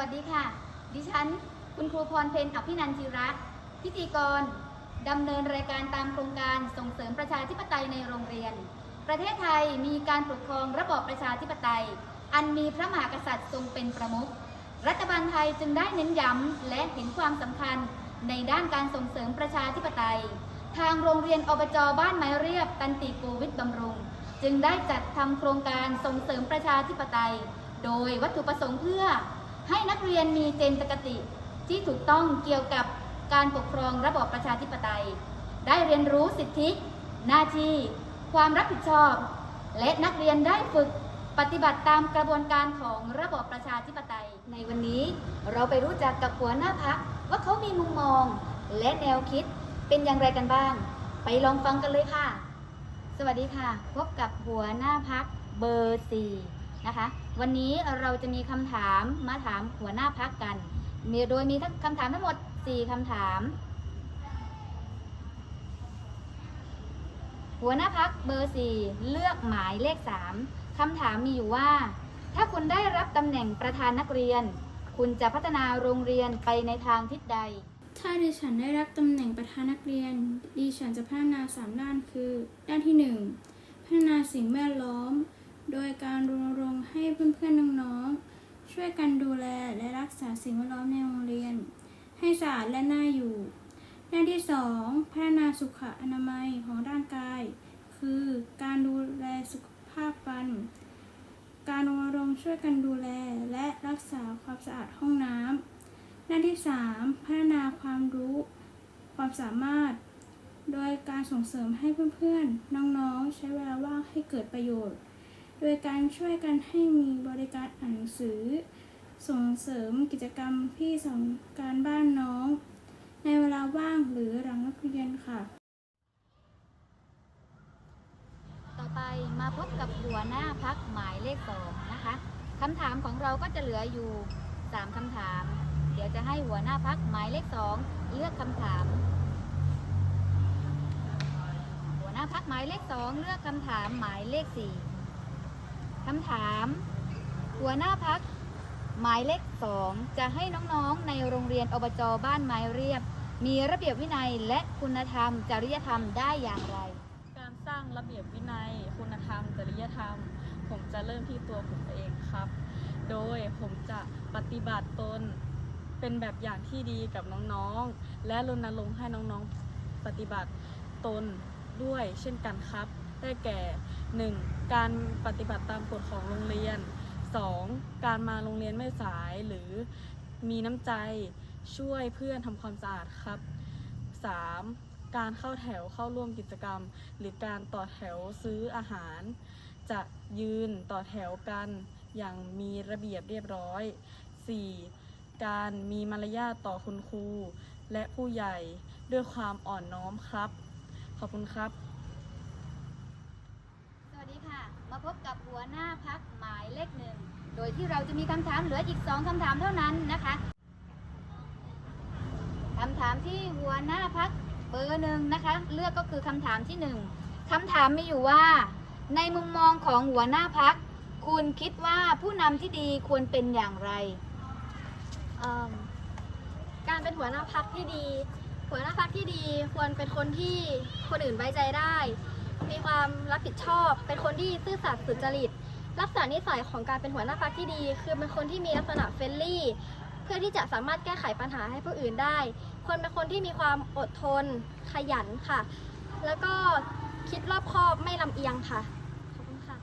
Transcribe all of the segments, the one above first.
วัสดีค่ะ ดิฉัน คุณครูพรเพนอภินันทิรัตน์พิธีกรดำเนินรายการตามโครงการส่งเสริมประชาธิปไตยในโรงเรียน ประเทศไทยมีการปกครองระบอบประชาธิปไตย อันมีพระมหากษัตริย์ทรงเป็นประมุข รัฐบาลไทยจึงได้เน้นย้ำและเห็นความสำคัญในด้านการส่งเสริมประชาธิปไตย ทางโรงเรียนอบจบ้านไม้เรียบ ตันติโกวิทบำรุง จึงได้จัดทำโครงการส่งเสริมประชาธิปไตย โดยวัตถุประสงค์เพื่อ ให้นักเรียนมีเจนตคติ ที่ถูกต้องเกี่ยวกับการปกครองระบอบประชาธิปไตย ได้เรียนรู้สิทธิ หน้าที่ ความรับผิดชอบ และนักเรียนได้ฝึกปฏิบัติตามกระบวนการของระบอบประชาธิปไตย ในวันนี้เราไปรู้จักกับหัวหน้าพักว่าเขามีมุมมอง และแนวคิดเป็นอย่างไรกันบ้าง ไปลองฟังกันเลยค่ะ สวัสดีค่ะ พบกับหัวหน้าพักเบอร์สี่ นะคะ วันนี้เราจะมีคำถามมาถามหัวหน้าพักกัน มีโดยมีทั้งคำถามทั้งหมด 4คำถาม หัวหน้าพักเบอร์สี่เลือกหมายเลข 3คำถามมีอยู่ว่า ถ้าคุณได้รับตำแหน่งประธานนักเรียน คุณจะพัฒนาโรงเรียนไปในทางทิศใด ถ้าดิฉันได้รับตำแหน่งประธานนักเรียน ดิฉันจะพัฒนาสามด้านคือ ด้านที่หนึ่งพัฒนาสิ่งแวดล้อม โดยการรณรงค์ให้เพื่อนๆน้องๆช่วยกันดูแลและรักษาสิ่งแวดล้อมในโรงเรียน ให้สะอาดและน่าอยู่ด้าที่สองพัฒนาสุขอนามัยของร่างกาย คือการดูแลสุขภาพฟัน การรณรงค์ช่วยกันดูแลและรักษาความสะอาดห้องน้ำด้าที่ 3 พัฒนาความรู้ ความสามารถโดยการส่งเสริมให้เพื่อนๆ น้องๆ ใช้เวลาว่างให้เกิดประโยชน์ โดยการช่วยกันให้มีบริการอ่านหนังสือ ส่งเสริมกิจกรรมที่สอนการบ้านน้อง ในเวลาว่างหรือหลังเลิกเรียนค่ะ ต่อไปมาพบกับหัวหน้าพักหมายเลขสองนะคะคำถามของเราก็จะเหลืออยู่ 3คำถาม เดี๋ยวจะให้หัวหน้าพักหมายเลขสองเลือกคำถาม หัวหน้าพักหมายเลขสองเลือกคำถามหมายเลขสี่ คำถาม หัวหน้าพักหมายเลขสองจะให้น้องๆ ในโรงเรียนอบจบ้านไม้เรียบ มีระเบียบวินัยและคุณธรรม จริยธรรมได้อย่างไร การสร้างระเบียบวินัย คุณธรรม จริยธรรม ผมจะเริ่มที่ตัวผมเองครับ โดยผมจะปฏิบัติตนเป็นแบบอย่างที่ดีกับน้องๆ และรณรงค์ให้น้องๆ ปฏิบัติตนด้วยเช่นกันครับ ได้แก่ 1. การปฏิบัติตามกฎของโรงเรียน 2. การมาโรงเรียนไม่สายหรือมีน้ำใจช่วยเพื่อนทำความสะอาดครับ 3. การเข้าแถวเข้าร่วมกิจกรรม หรือการต่อแถวซื้ออาหาร จะยืนต่อแถวกันอย่างมีระเบียบเรียบร้อย 4. การมีมารยาทต่อคุณครูและผู้ใหญ่ด้วยความอ่อนน้อมครับ ขอบคุณครับ สวัสดีค่ะ มาพบกับหัวหน้าพักหมายเลขหนึ่ง โดยที่เราจะมีคำถามเหลืออีกสองคำถามเท่านั้นนะคะคำถามที่หัวหน้าพักเบอร์หนึ่งนะคะ เลือกก็คือคำถามที่หนึ่งคำถามมีอยู่ว่า ในมุมมองของหัวหน้าพัก คุณคิดว่าผู้นำที่ดีควรเป็นอย่างไร การเป็นหัวหน้าพักที่ดี หัวหน้าพักที่ดีควรเป็นคนที่คนอื่นไว้ใจได้ มีความรับผิดชอบ เป็นคนที่ซื่อสัตย์สุจริตลักษณะนิสัยของการเป็นหัวหน้าพักที่ดี คือเป็นคนที่มีลักษณะเฟรนลี่ เพื่อที่จะสามารถแก้ไขปัญหาให้ผู้อื่นได้ควรเป็นคนที่มีความอดทน ขยันค่ะ แล้วก็คิดรอบคอบไม่ลำเอียงค่ะขอบคุณค่ะ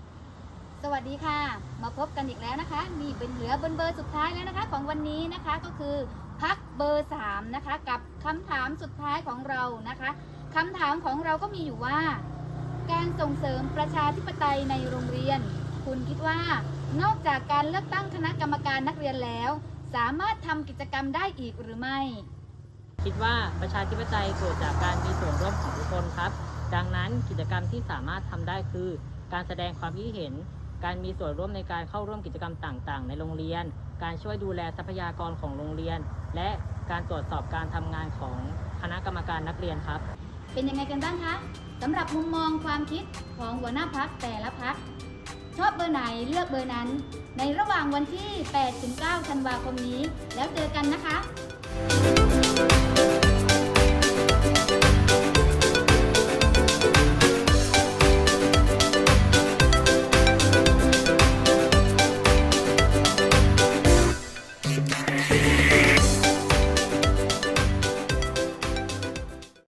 สวัสดีค่ะ มาพบกันอีกแล้วนะคะ นี่เป็นเหลือบนเบอร์สุดท้ายแล้วนะคะ ของวันนี้นะคะก็คือพักเบอร์3นะคะกับคำถามสุดท้ายของเรานะคะคำถามของเราก็มีอยู่ว่า การส่งเสริมประชาธิปไตยในโรงเรียน คุณคิดว่า นอกจากการเลือกตั้งคณะกรรมการนักเรียนแล้ว สามารถทำกิจกรรมได้อีกหรือไม่ คิดว่าประชาธิปไตยเกิดจากการมีส่วนร่วมของทุกคนครับ ดังนั้นกิจกรรมที่สามารถทำได้คือ การแสดงความคิดเห็น การมีส่วนร่วมในการเข้าร่วมกิจกรรมต่าง ๆ ในโรงเรียน การช่วยดูแลทรัพยากรของโรงเรียน และการตรวจสอบการทำงานของคณะกรรมการนักเรียนครับ เป็นยังไงกันบ้างคะสำหรับมุมมองความคิดของหัวหน้าพักแต่ละพัก ชอบเบอร์ไหนเลือกเบอร์นั้น ในระหว่างวันที่ 8-9 ธันวาคมนี้ แล้วเจอกันนะคะ